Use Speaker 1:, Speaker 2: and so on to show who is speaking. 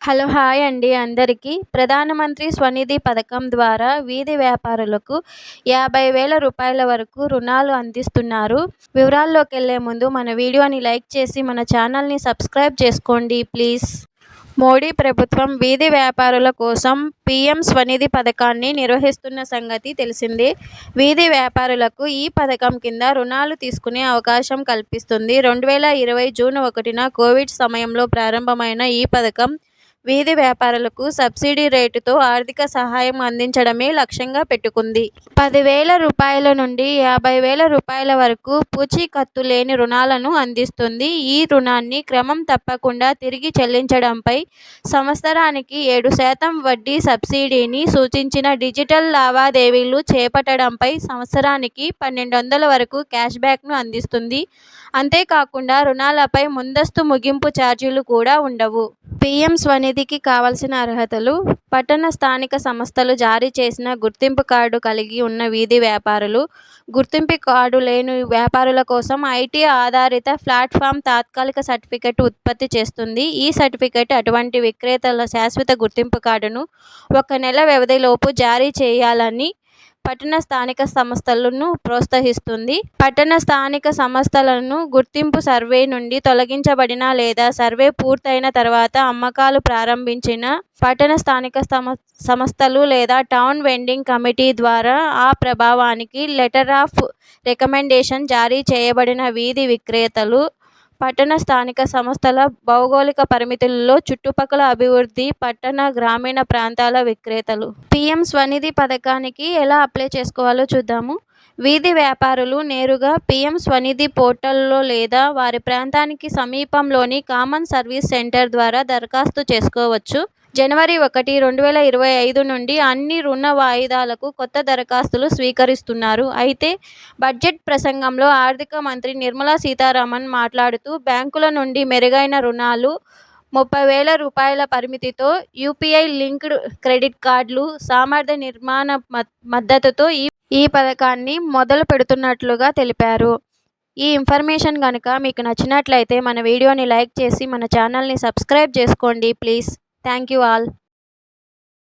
Speaker 1: Hello hi అండి అందరికీ. ప్రధానమంత్రి స్వనిధి పథకం ద్వారా వీధి వ్యాపారులకు యాభై వేల రూపాయల వరకు రుణాలు అందిస్తున్నారు. వివరాల్లోకి వెళ్ళే ముందు మన వీడియోని లైక్ చేసి మన ఛానల్ని సబ్స్క్రైబ్ చేసుకోండి ప్లీజ్. మోడీ ప్రభుత్వం వీధి వ్యాపారుల కోసం పీఎం స్వనిధి పథకాన్ని నిర్వహిస్తున్న సంగతి తెలిసిందే. వీధి వ్యాపారులకు ఈ పథకం కింద రుణాలు తీసుకునే అవకాశం కల్పిస్తుంది. రెండు వేల ఇరవై జూన్ ఒకటిన కోవిడ్ సమయంలో ప్రారంభమైన ఈ పథకం వీధి వ్యాపారులకు సబ్సిడీ రేటుతో ఆర్థిక సహాయం అందించడమే లక్ష్యంగా పెట్టుకుంది. పదివేల రూపాయల నుండి యాభై వేల రూపాయల వరకు పూచీకత్తు లేని రుణాలను అందిస్తుంది. ఈ రుణాన్ని క్రమం తప్పకుండా తిరిగి చెల్లించడంపై సంవత్సరానికి ఏడు శాతం వడ్డీ సబ్సిడీని సూచించిన డిజిటల్ లావాదేవీలు చేపట్టడంపై సంవత్సరానికి పన్నెండు వందల వరకు క్యాష్ బ్యాక్ను అందిస్తుంది. అంతేకాకుండా రుణాలపై ముందస్తు ముగింపు ఛార్జీలు కూడా ఉండవు. పీఎం స్వనిధికి కావాల్సిన అర్హతలు పట్టణ స్థానిక సంస్థలు జారీ చేసిన గుర్తింపు కార్డు కలిగి ఉన్న వీధి వ్యాపారులు గుర్తింపు కార్డు లేని వ్యాపారుల కోసం ఐటీ ఆధారిత ప్లాట్ఫామ్ తాత్కాలిక సర్టిఫికెట్ ఉత్పత్తి చేస్తుంది. ఈ సర్టిఫికెట్ అటువంటి విక్రేతల శాశ్వత గుర్తింపు కార్డును ఒక నెల వ్యవధిలోపు జారీ చేయాలని పట్టణ స్థానిక సంస్థలను ప్రోత్సహిస్తుంది. పట్టణ స్థానిక సంస్థలను గుర్తింపు సర్వే నుండి తొలగించబడిన లేదా సర్వే పూర్తయిన తర్వాత అమ్మకాలు ప్రారంభించిన పట్టణ స్థానిక సమ సంస్థలు లేదా టౌన్ వెండింగ్ కమిటీ ద్వారా ఆ ప్రభావానికి లెటర్ ఆఫ్ రికమెండేషన్ జారీ చేయబడిన వీధి విక్రేతలు పట్టణ స్థానిక సంస్థల భౌగోళిక పరిమితుల్లో చుట్టుపక్కల అభివృద్ధి పట్టణ గ్రామీణ ప్రాంతాల విక్రేతలు. పీఎం స్వనిధి పథకానికి ఎలా అప్లై చేసుకోవాలో చూద్దాము. వీధి వ్యాపారులు నేరుగా పీఎం స్వనిధి పోర్టల్లో లేదా వారి ప్రాంతానికి సమీపంలోని కామన్ సర్వీస్ సెంటర్ ద్వారా దరఖాస్తు చేసుకోవచ్చు. జనవరి ఒకటి రెండు వేల ఇరవై ఐదు నుండి అన్ని రుణ వాయిదాలకు కొత్త దరఖాస్తులు స్వీకరిస్తున్నారు. అయితే బడ్జెట్ ప్రసంగంలో ఆర్థిక మంత్రి నిర్మలా సీతారామన్ మాట్లాడుతూ బ్యాంకుల నుండి మెరుగైన రుణాలు ముప్పై వేల రూపాయల పరిమితితో యూపీఐ లింక్డ్ క్రెడిట్ కార్డులు సామర్థ్య నిర్మాణ మద్దతుతో ఈ ఈ పథకాన్ని మొదలు పెడుతున్నట్లుగా తెలిపారు. ఈ ఇన్ఫర్మేషన్ కనుక మీకు నచ్చినట్లయితే మన వీడియోని లైక్ చేసి మన ఛానల్ని సబ్స్క్రైబ్ చేసుకోండి ప్లీజ్. Thank you all.